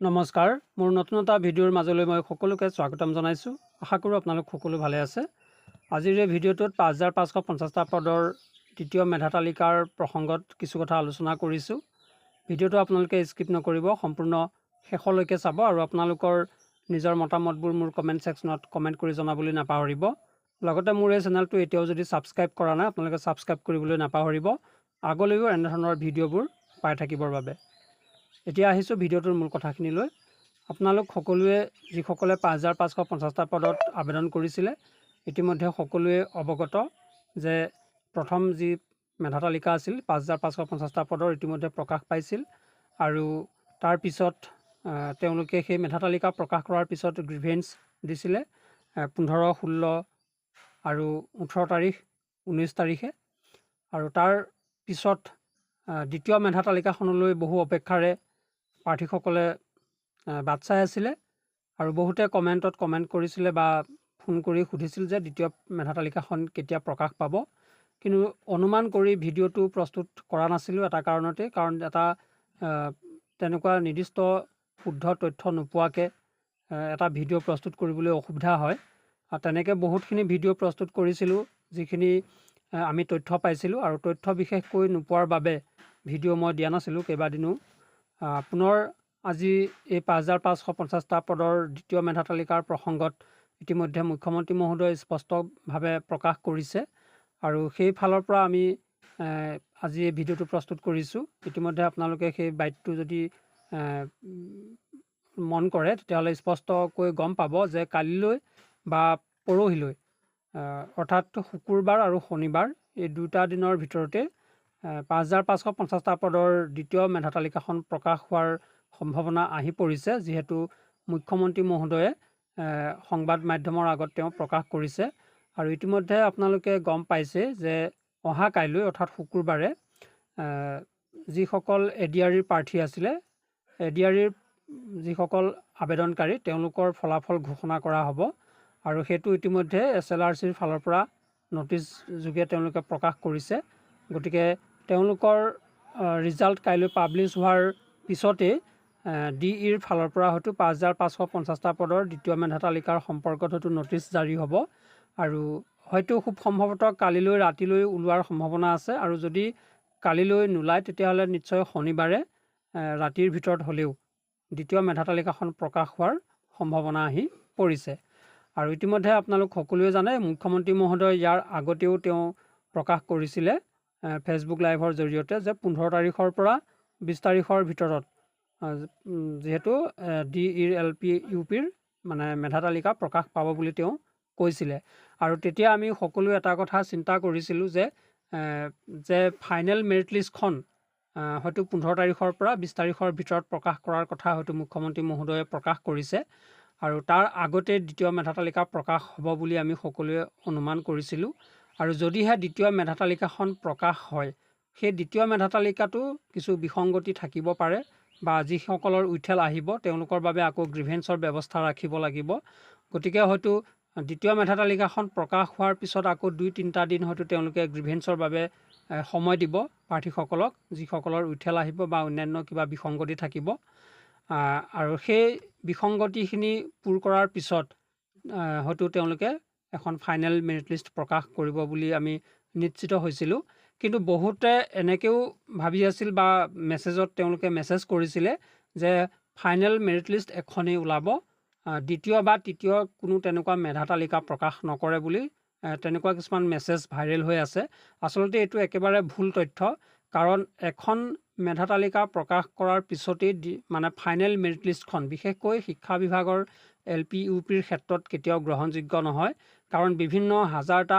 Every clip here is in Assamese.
নমস্কাৰ। মোৰ নতুন এটা ভিডিঅ'ৰ মাজলৈ মই সকলোকে স্বাগতম জনাইছোঁ। আশা কৰোঁ আপোনালোক সকলো ভালে আছে। আজিৰ এই ভিডিঅ'টোত পাঁচ হাজাৰ পাঁচশ পঞ্চাছটা পদৰ তৃতীয় মেধা তালিকাৰ প্ৰসংগত কিছু কথা আলোচনা কৰিছোঁ। ভিডিঅ'টো আপোনালোকে স্কিপ নকৰিব সম্পূৰ্ণ শেষলৈকে চাব আৰু আপোনালোকৰ নিজৰ মতামতবোৰ মোৰ কমেণ্ট ছেকশ্যনত কমেণ্ট কৰি জনাবলৈ নাপাহৰিব। লগতে মোৰ এই চেনেলটো এতিয়াও যদি ছাবস্ক্ৰাইব কৰা নাই আপোনালোকে ছাবস্ক্ৰাইব কৰিবলৈ নাপাহৰিব। আগলৈও এনেধৰণৰ ভিডিঅ'বোৰ পাই থাকিবৰ বাবে। এতিয়া আহিছোঁ ভিডিঅ'টোৰ মূল কথাখিনিলৈ আপোনালোক সকলোৱে যিসকলে পাঁচ হাজাৰ পাঁচশ পঞ্চাছটা পদত আবেদন কৰিছিলে ইতিমধ্যে সকলোৱে অৱগত যে প্ৰথম যি মেধা তালিকা আছিল পাঁচ হাজাৰ পাঁচশ পঞ্চাছটা পদৰ ইতিমধ্যে প্ৰকাশ পাইছিল আৰু তাৰপিছত তেওঁলোকে সেই মেধা তালিকা প্ৰকাশ কৰাৰ পিছত গ্ৰিভেঞ্চ দিছিলে পোন্ধৰ ষোল্ল আৰু ওঠৰ তাৰিখ ঊনৈছ তাৰিখে। আৰু তাৰ পিছত দ্বিতীয় মেধা তালিকাখনলৈ বহু অপেক্ষাৰে প্ৰাৰ্থীসকলে বাট চাই আছিলে আৰু বহুতে কমেণ্টত কমেণ্ট কৰিছিলে বা ফোন কৰি সুধিছিল যে দ্বিতীয় মেধা তালিকাখন কেতিয়া প্ৰকাশ পাব। কিন্তু অনুমান কৰি ভিডিঅ'টো প্ৰস্তুত কৰা নাছিলোঁ এটা কাৰণতে কাৰণ এটা তেনেকুৱা নিৰ্দিষ্ট শুদ্ধ তথ্য নোপোৱাকৈ এটা ভিডিঅ' প্ৰস্তুত কৰিবলৈ অসুবিধা হয়। আৰু তেনেকৈ বহুতখিনি ভিডিঅ' প্ৰস্তুত কৰিছিলোঁ যিখিনি আমি তথ্য পাইছিলোঁ আৰু তথ্য বিশেষকৈ নোপোৱাৰ বাবে ভিডিঅ' মই দিয়া নাছিলোঁ কেইবাদিনো। পুনৰ আজি এই পাঁচ হাজাৰ পাঁচশ পঞ্চাছটা পদৰ দ্বিতীয় মেধা তালিকাৰ প্ৰসংগত ইতিমধ্যে মুখ্যমন্ত্ৰী মহোদয়ে স্পষ্টভাৱে প্ৰকাশ কৰিছে। আৰু সেই ফালৰ পৰা আমি আজি এই ভিডিঅ'টো প্ৰস্তুত কৰিছোঁ। ইতিমধ্যে আপোনালোকে সেই বাইটটো যদি মন কৰে তেতিয়াহ'লে স্পষ্টকৈ গম পাব যে কালিলৈ বা পৰহিলৈ অৰ্থাৎ শুকুৰবাৰ আৰু শনিবাৰ এই দুটা দিনৰ ভিতৰতে পাঁচ হাজাৰ পাঁচশ পঞ্চাছটা পদৰ দ্বিতীয় মেধা তালিকাখন প্ৰকাশ হোৱাৰ সম্ভাৱনা আহি পৰিছে যিহেতু মুখ্যমন্ত্ৰী মহোদয়ে সংবাদ মাধ্যমৰ আগত তেওঁ প্ৰকাশ কৰিছে। আৰু ইতিমধ্যে আপোনালোকে গম পাইছে যে অহা কাইলৈ অৰ্থাৎ শুকুৰবাৰে যিসকল এ ডি আৰ ইৰ প্ৰাৰ্থী আছিলে এ ডি আৰ ইৰ যিসকল আবেদনকাৰী তেওঁলোকৰ ফলাফল ঘোষণা কৰা হ'ব। আৰু সেইটো ইতিমধ্যে এছ এল আৰ চিৰ ফালৰ পৰা নটিচ যোগে তেওঁলোকে প্ৰকাশ কৰিছে। গতিকে তেওঁলোকৰ ৰিজাল্ট কাইলৈ পাব্লিছ হোৱাৰ পিছতেই ডি ইৰ ফালৰ পৰা হয়তো পাঁচ হাজাৰ পাঁচশ পঞ্চাছটা পদৰ দ্বিতীয় মেধা তালিকাৰ সম্পৰ্কত হয়তো নটিচ জাৰি হ'ব। আৰু হয়তো খুব সম্ভৱতঃ কালিলৈ ৰাতিলৈ ওলোৱাৰ সম্ভাৱনা আছে। আৰু যদি কালিলৈ নোলায় তেতিয়াহ'লে নিশ্চয় শনিবাৰে ৰাতিৰ ভিতৰত হ'লেও দ্বিতীয় মেধা তালিকাখন প্ৰকাশ হোৱাৰ সম্ভাৱনা আহি পৰিছে। আৰু ইতিমধ্যে আপোনালোক সকলোৱে জানে মুখ্যমন্ত্ৰী মহোদয় ইয়াৰ আগতেও তেওঁ প্ৰকাশ কৰিছিলে। ফেচবুক লাইভৰ জৰিয়তে যে পোন্ধৰ তাৰিখৰ পৰা বিছ তাৰিখৰ ভিতৰত যিহেতু ডি ইৰ এল পি ইউ পিৰ মানে মেধা তালিকা প্ৰকাশ পাব বুলি তেওঁ কৈছিলে। আৰু তেতিয়া আমি সকলোৱে এটা কথা চিন্তা কৰিছিলোঁ যে যে ফাইনেল মেৰিট লিষ্টখন হয়তো পোন্ধৰ তাৰিখৰ পৰা বিছ তাৰিখৰ ভিতৰত প্ৰকাশ কৰাৰ কথা হয়তো মুখ্যমন্ত্ৰী মহোদয়ে প্ৰকাশ কৰিছে। আৰু তাৰ আগতে দ্বিতীয় মেধা তালিকা প্ৰকাশ হ'ব বুলি আমি সকলোৱে অনুমান কৰিছিলোঁ। আৰু যদিহে দ্বিতীয় মেধা তালিকাখন প্ৰকাশ হয় সেই দ্বিতীয় মেধা তালিকাটো কিছু বিসংগতি থাকিব পাৰে বা যিসকলৰ উইঠেল আহিব তেওঁলোকৰ বাবে আকৌ গ্ৰিভেঞ্চৰ ব্যৱস্থা ৰাখিব লাগিব। গতিকে হয়তো দ্বিতীয় মেধা তালিকাখন প্ৰকাশ হোৱাৰ পিছত আকৌ দুই তিনিটা দিন হয়তো তেওঁলোকে গ্ৰিভেঞ্চৰ বাবে সময় দিব প্ৰাৰ্থীসকলক যিসকলৰ উইঠেল আহিব বা অন্যান্য কিবা বিসংগতি থাকিব। আৰু সেই বিসংগতিখিনি পূৰ কৰাৰ পিছত হয়তো তেওঁলোকে এখন ফাইনেল মেৰিট লিষ্ট প্ৰকাশ কৰিব বুলি আমি নিশ্চিত হৈছিলোঁ। কিন্তু বহুতে এনেকৈও ভাবি আছিল বা মেছেজত তেওঁলোকে মেছেজ কৰিছিলে যে ফাইনেল মেৰিট লিষ্ট এখনেই ওলাব দ্বিতীয় বা তৃতীয় কোনো তেনেকুৱা মেধা তালিকা প্ৰকাশ নকৰে বুলি তেনেকুৱা কিছুমান মেছেজ ভাইৰেল হৈ আছে। আচলতে এইটো একেবাৰে ভুল তথ্য কাৰণ এখন মেধা তালিকা প্ৰকাশ কৰাৰ পিছতেই মানে ফাইনেল মেৰিট লিষ্টখন বিশেষকৈ শিক্ষা বিভাগৰ এল পি ইউ পিৰ ক্ষেত্ৰত কেতিয়াও গ্ৰহণযোগ্য নহয়। কাৰণ বিভিন্ন হাজাৰটা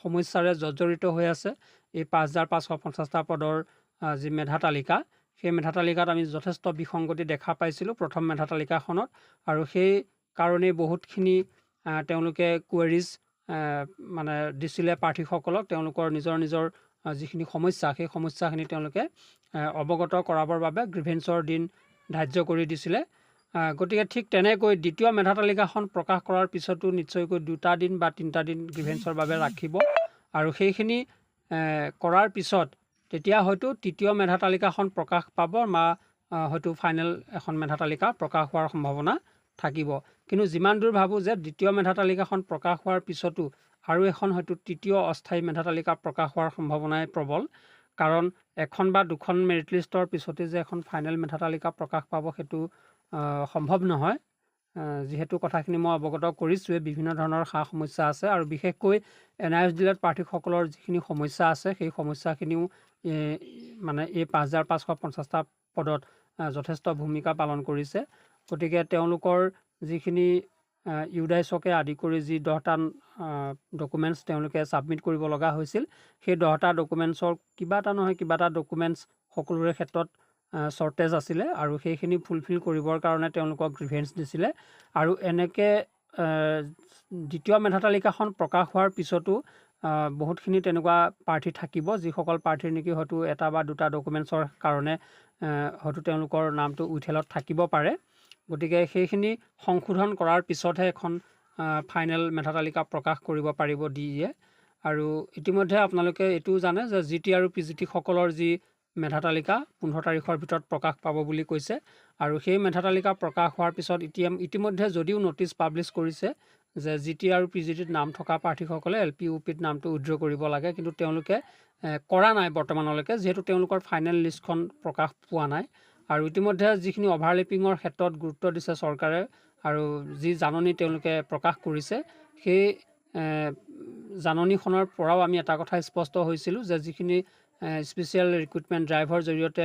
সমস্যাৰে জৰ্জৰিত হৈ আছে। এই পাঁচ হাজাৰ পাঁচশ পঞ্চাছটা পদৰ যি মেধা তালিকা সেই মেধা তালিকাত আমি যথেষ্ট বিসংগতি দেখা পাইছিলোঁ প্ৰথম মেধা তালিকাখনত আৰু সেই কাৰণেই বহুতখিনি তেওঁলোকে কুৱেৰিজ মানে দিছিলে প্ৰাৰ্থীসকলক তেওঁলোকৰ নিজৰ নিজৰ যিখিনি সমস্যা সেই সমস্যাখিনি তেওঁলোকে অৱগত কৰাবৰ বাবে গ্ৰিভেঞ্চৰ দিন ধাৰ্য কৰি দিছিলে। গতিকে ঠিক তেনেকৈ দ্বিতীয় মেধা তালিকাখন প্ৰকাশ কৰাৰ পিছতো নিশ্চয়কৈ দুটা দিন বা তিনিটা দিন গ্ৰিভেঞ্চৰ বাবে ৰাখিব। আৰু সেইখিনি কৰাৰ পিছত তেতিয়া হয়তো তৃতীয় মেধা তালিকাখন প্ৰকাশ পাব বা হয়তো ফাইনেল এখন মেধা তালিকা প্ৰকাশ হোৱাৰ সম্ভাৱনা থাকিব। কিন্তু যিমান দূৰ ভাবোঁ যে দ্বিতীয় মেধা তালিকাখন প্ৰকাশ হোৱাৰ পিছতো আৰু এখন হয়তো তৃতীয় অস্থায়ী মেধা তালিকা প্ৰকাশ হোৱাৰ সম্ভাৱনাই প্ৰবল। কাৰণ এখন বা দুখন মেৰিট লিষ্টৰ পিছতে যে এখন ফাইনেল মেধা তালিকা প্ৰকাশ পাব সেইটো সম্ভৱ নহয়। যিহেতু কথাখিনি মই অৱগত কৰিছোঁৱে বিভিন্ন ধৰণৰ সা সমস্যা আছে আৰু বিশেষকৈ এন আই এছ ডিলত প্ৰাৰ্থীসকলৰ যিখিনি সমস্যা আছে সেই সমস্যাখিনিও মানে এই পাঁচ হাজাৰ পাঁচশ পঞ্চাছটা পদত যথেষ্ট ভূমিকা পালন কৰিছে। গতিকে তেওঁলোকৰ যিখিনি ইউডাইচকে আদি কৰি যি দহটা ডকুমেণ্টছ তেওঁলোকে ছাবমিট কৰিব লগা হৈছিল সেই দহটা ডকুমেণ্টছৰ কিবা এটা নহয় কিবা এটা ডকুমেণ্টছ সকলোৰে ক্ষেত্ৰত শ্বৰ্টেজ আছিলে আৰু সেইখিনি ফুলফিল কৰিবৰ কাৰণে তেওঁলোকক গ্ৰিভেঞ্চ দিছিলে। আৰু এনেকৈ দ্বিতীয় মেধা তালিকাখন প্ৰকাশ হোৱাৰ পিছতো বহুতখিনি তেনেকুৱা প্ৰাৰ্থী থাকিব যিসকল প্ৰাৰ্থীৰ নেকি হয়তো এটা বা দুটা ডকুমেণ্টছৰ কাৰণে হয়তো তেওঁলোকৰ নামটো উইথেলত থাকিব পাৰে। গতিকে সেইখিনি সংশোধন কৰাৰ পিছতহে এখন ফাইনেল মেধা তালিকা প্ৰকাশ কৰিব পাৰিব ডি ইয়ে আৰু ইতিমধ্যে আপোনালোকে এইটোও জানে যে জি টি আৰু পি জি টিসকলৰ যি মেধা তালিকা পোন্ধৰ তাৰিখৰ ভিতৰত প্ৰকাশ পাব বুলি কৈছে। আৰু সেই মেধা তালিকা প্ৰকাশ হোৱাৰ পিছত এতিয়া ইতিমধ্যে যদিও নটিচ পাব্লিছ কৰিছে যে জি টি আৰু পি জি টিত নাম থকা প্ৰাৰ্থীসকলে এল পি ইউ পিত নামটো উইড্ৰ কৰিব লাগে কিন্তু তেওঁলোকে কৰা নাই বৰ্তমানলৈকে যিহেতু তেওঁলোকৰ ফাইনেল লিষ্টখন প্ৰকাশ পোৱা নাই। আৰু ইতিমধ্যে যিখিনি অভাৰলেপিঙৰ ক্ষেত্ৰত গুৰুত্ব দিছে চৰকাৰে আৰু যি জাননী তেওঁলোকে প্ৰকাশ কৰিছে সেই জাননীখনৰ পৰাও আমি এটা কথা স্পষ্ট হৈছিলোঁ যে যিখিনি স্পেচিয়েল ৰিক্ৰুইটমেণ্ট ড্ৰাইভৰ জৰিয়তে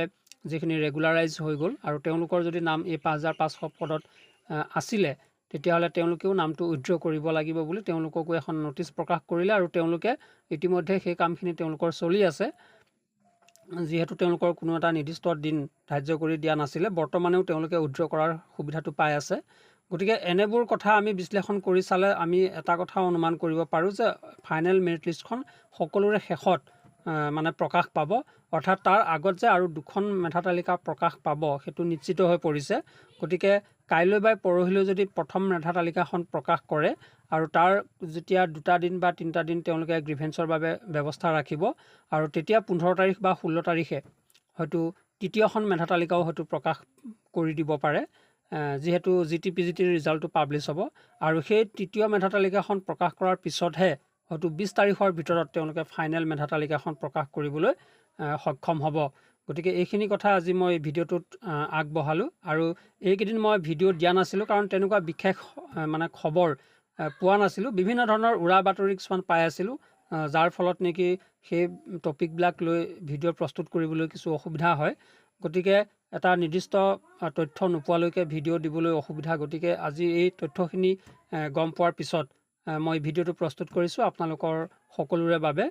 যিখিনি ৰেগুলাৰাইজ হৈ গ'ল আৰু তেওঁলোকৰ যদি নাম এই পাঁচ হাজাৰ পাঁচশ পদত আছিলে তেতিয়াহ'লে তেওঁলোকেও নামটো উইড্ৰ কৰিব লাগিব বুলি তেওঁলোককো এখন নটিচ প্ৰকাশ কৰিলে আৰু তেওঁলোকে ইতিমধ্যে সেই কামখিনি তেওঁলোকৰ চলি আছে। যিহেতু তেওঁলোকৰ কোনো এটা নিৰ্দিষ্ট দিন ধাৰ্য কৰি দিয়া নাছিলে বৰ্তমানেও তেওঁলোকে উইড্ৰ কৰাৰ সুবিধাটো পাই আছে। গতিকে এনেবোৰ কথা আমি বিশ্লেষণ কৰি চালে আমি এটা কথা অনুমান কৰিব পাৰোঁ যে ফাইনেল মেৰিট লিষ্টখন সকলোৰে শেষত মানে প্ৰকাশ পাব। অৰ্থাৎ তাৰ আগত যে আৰু দুখন মেধা তালিকা প্ৰকাশ পাব সেইটো নিশ্চিত হৈ পৰিছে। গতিকে কাইলৈ বা পৰহিলৈ যদি প্ৰথম মেধা তালিকাখন প্ৰকাশ কৰে আৰু তাৰ যেতিয়া দুটা দিন বা তিনিটা দিন তেওঁলোকে গ্ৰিভেঞ্চৰ বাবে ব্যৱস্থা ৰাখিব আৰু তেতিয়া পোন্ধৰ তাৰিখ বা ষোল্ল তাৰিখে হয়তো তৃতীয়খন মেধা তালিকাও হয়তো প্ৰকাশ কৰি দিব পাৰে যিহেতু জি টি পি জি টিৰ ৰিজাল্টটো পাব্লিছ হ'ব। আৰু সেই তৃতীয় মেধা তালিকাখন প্ৰকাশ কৰাৰ পিছতহে হয়তো বিছ তাৰিখৰ ভিতৰত তেওঁলোকে ফাইনেল মেধা তালিকাখন প্ৰকাশ কৰিবলৈ সক্ষম হ'ব। গতিকে এইখিনি কথা আজি মই ভিডিঅ'টোত আগবঢ়ালোঁ আৰু এইকেইদিন মই ভিডিঅ' দিয়া নাছিলোঁ কাৰণ তেনেকুৱা বিশেষ মানে খবৰ পোৱা নাছিলোঁ। বিভিন্ন ধৰণৰ উৰা বাতৰি কিছুমান পাই আছিলোঁ যাৰ ফলত নেকি সেই টপিকবিলাক লৈ ভিডিঅ' প্ৰস্তুত কৰিবলৈ কিছু অসুবিধা হয়। গতিকে এটা নিৰ্দিষ্ট তথ্য নোপোৱালৈকে ভিডিঅ' দিবলৈ অসুবিধা। গতিকে আজি এই তথ্যখিনি গম পোৱাৰ পিছত মই ভিডিঅ'টো প্ৰস্তুত কৰিছোঁ আপোনালোকৰ সকলোৰে বাবে।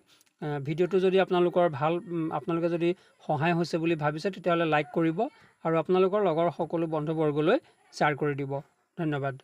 ভিডিঅ'টো যদি আপোনালোকৰ ভাল আপোনালোকে যদি সহায় হৈছে বুলি ভাবিছে তেতিয়াহ'লে লাইক কৰিব আৰু আপোনালোকৰ লগৰ সকলো বন্ধুবৰ্গলৈ শ্বেয়াৰ কৰি দিব। ধন্যবাদ।